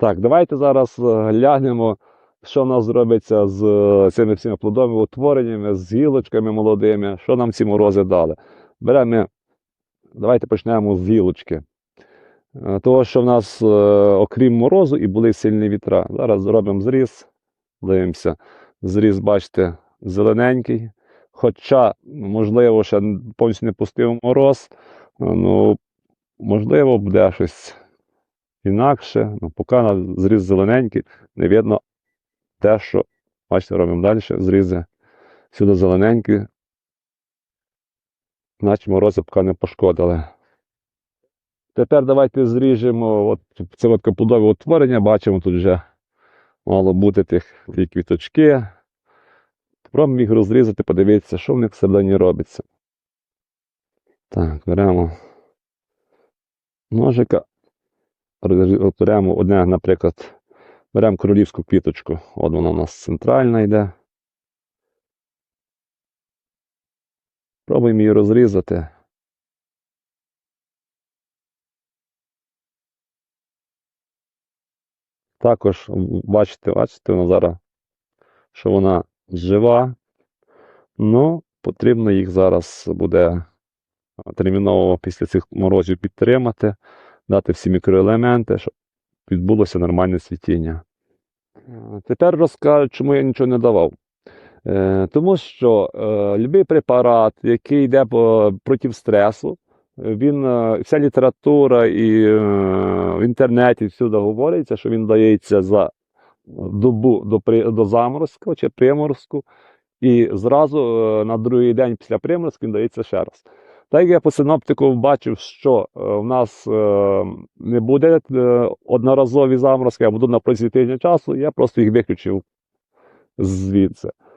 Так, давайте зараз е, глянемо, що в нас зробиться з е, цими всіма плодовими утвореннями, з гілочками молодими, що нам ці морози дали. Беремо, давайте почнемо з гілочки. Е, Того, що в нас, окрім морозу, і були сильні вітра. Зараз зробимо зріз, дивимося. Зріз, бачите, зелененький. Хоча, можливо, ще повністю не пустив мороз, ну, можливо, буде щось інакше. Ну, поки на зріз зелененький, не видно те, що. Бачите, робимо далі зрізи. Сюди зелененькі. Наче морози поки не пошкодили. Тепер давайте зріжемо от, це от капудове утворення. Бачимо, тут вже мало бути тих ті квіточки. Спробуємо їх розрізати, подивитися, що в них всередині робиться. Так, беремо ножика. Беремо одне, наприклад, беремо королівську квіточку. От вона у нас центральна йде. Пробуємо її розрізати. Також бачите, бачите, вона зараз, що вона жива. Ну, потрібно їх зараз буде терміново після цих морозів підтримати, дати всі мікроелементи, щоб відбулося нормальне цвітіння. Е, Тепер розкажу, чому я нічого не давав. Е, тому що е, будь-який препарат, який йде по, проти стресу, він, е, вся література і е, в інтернеті всюди говориться, що він дається за добу до, при- до заморозку чи приморозку, і зразу е, на другий день після приморозку він дається ще раз. Так як я по синоптику бачив, що е, в нас е, не буде е, одноразові заморозки, а будуть на протязі тижня часу, я просто їх виключив звідси.